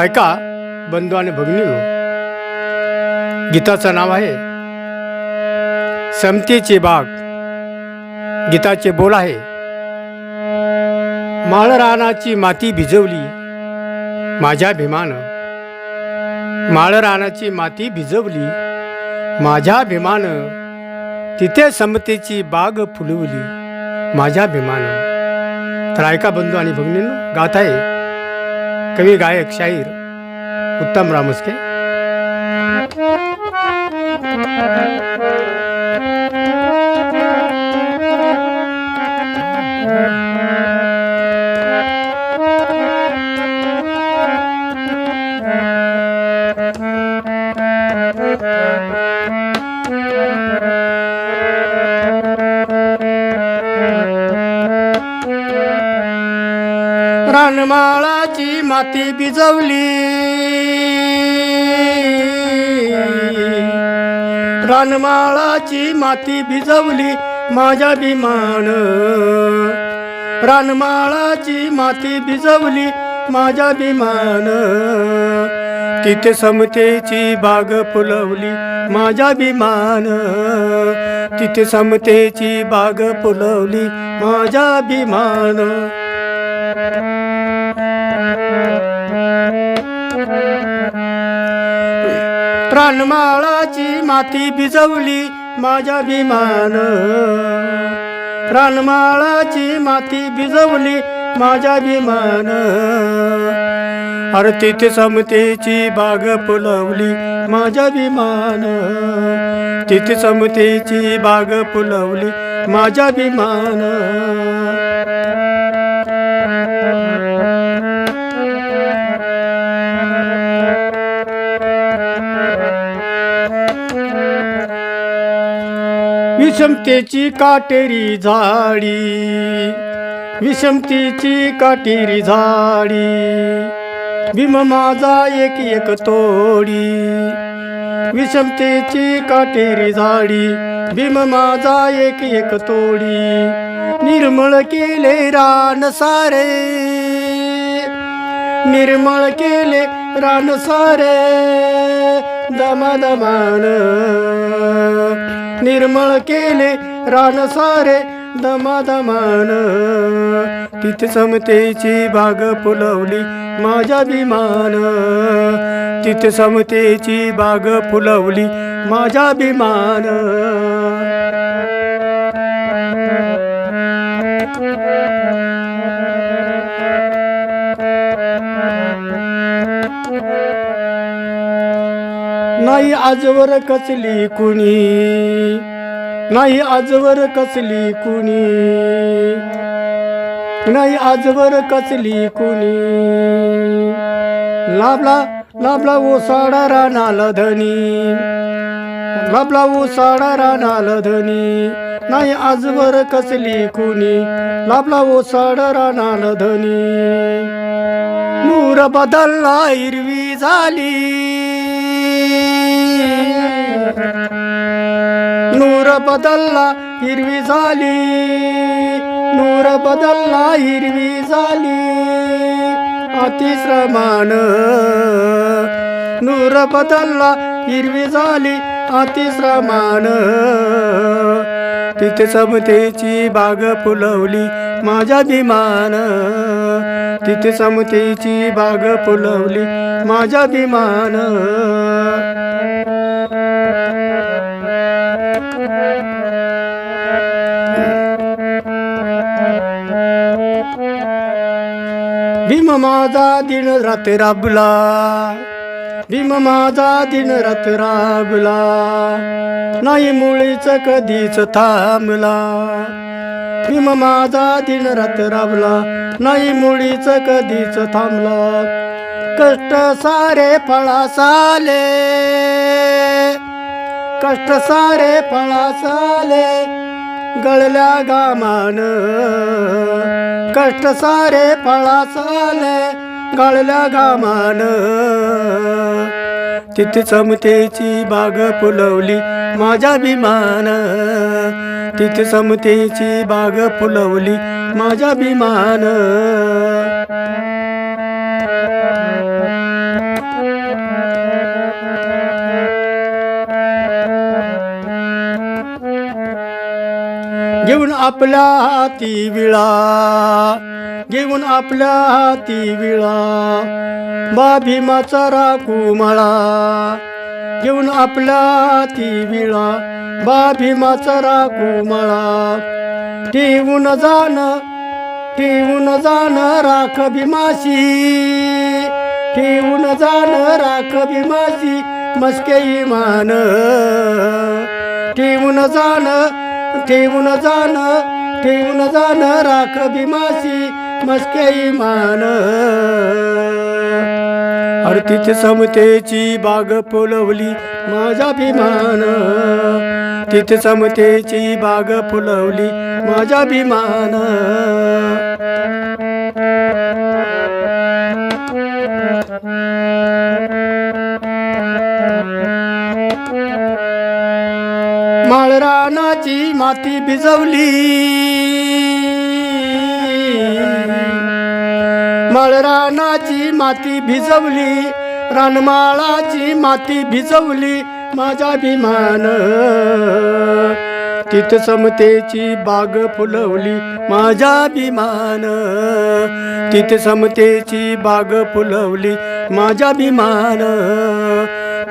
ऐका बंधू आणि भगिनी हो. गीताचं नाव आहे समतेचे बाग. गीताचे बोल आहे. माळरानाची माती भिजवली. माझ्या भीमानं माळरानाची माती भिजवली. माझ्या भीमानं तिथे समतेची बाग फुलवली. माझ्या भीमानं तर ऐका बंधू आणि भगिनीनं गात आहे. कवी गायक शाहीर उत्तम रामस्के रानमाळाची माती भिजवली. रानमाळाची माती भिजवली माझ्या भीमान रानमाळाची माती भिजवली माझ्या भीमान तिथे समतेची बाग फुलवली माझ्या भीमान तिथे समतेची बाग फुलवली माझ्या भीमान प्राणमाळाची माती भिजवली माझ्या भीमान प्राणमाळाची माती भिजवली माझ्या भीमान अरे तिथे समतेची बाग फुलवली माझ्या विमान तिथे समतेची बाग फुलवली माझ्या विमान विषमतेची काटेरी झाडी. विषमतेची काटेरी झाडी. भीम माझा एक एक तोडी. विषमतेची काटेरी झाडी. भीम माझा एक एक तोडी. निर्मळ केले रान सारे. निर्मळ केले रान सारे. दमा दमान निर्मळ केले रान सारे दमादमान. तिथे समतेची बाग फुलवली माझ्या विमान तिथे समतेची बाग फुलवली माझ्या विमान नाही आजवर कचली कुणी? नाही आजवर कचली कुणी? नाही आजवर कचली कुणी? लाभला लाभला ओसाडा रानाला धनी. लाभला ओसाडा रानाला धनी. नाही आजवर कचली कुणी? लाभला ओसाडा रानाला धनी. नूर बदलला हिरवी झाली. नूर बदलला हिरवी झाली. नूर बदलला हिरवी झाली. अतिश्रमान. नूर बदलला हिरवी झाली. अतिश्रमान. तिथे समतेची बाग फुलवली माझ्या भीमान तिथे समतेची बाग फुलवली माझ्या भीमान भीम माझा दिन रात राबला. भीम माझा दिन रात राबला. नाही मुळीच कधीच थांबला. भीम माझा दिन रात राबला. नाही मुळीच कधीच थांबला. कष्ट सारे फळा साले कष्ट सारे फळासाले गळल्या गामान. कष्ट सारे फळासाले गळल्या गामान. तिथे समतेची बाग फुलवली माझ्या विमान तिथे समतेची बाग फुलवली माझ्या विमान घेऊन आपल्या हाती विळा. घेऊन आपल्या हाती विळा. बाभीमाचा राखू मळा. घेऊन आपल्या हाती विळा. बाभीमाचा राखू मळा. ठेवून जाण ठेवून जाण राख भीमाशी. ठेवून जाण राख भीमाशी. मस्के इमान ठेवून जाण ठेवून जाण ठेवून जाण राख भीमासी मस्के मान अरे तिथे समतेची बाग फुलवली माझ्या भीमान तिथे समतेची बाग फुलवली माझ्या भीमान माती भिजवली. मळरानाची माती भिजवली रानमाळाची माती भिजवली माझ्या भीमान तिथ समतेची बाग फुलवली माझ्या भीमान तिथ समतेची बाग फुलवली माझ्या भीमान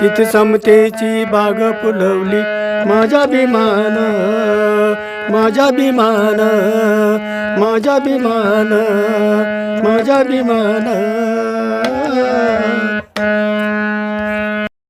तिथ समतेची बाग फुलवली माझ्या विमान माझ्या विमान माझ्या विमान माझ्या विमान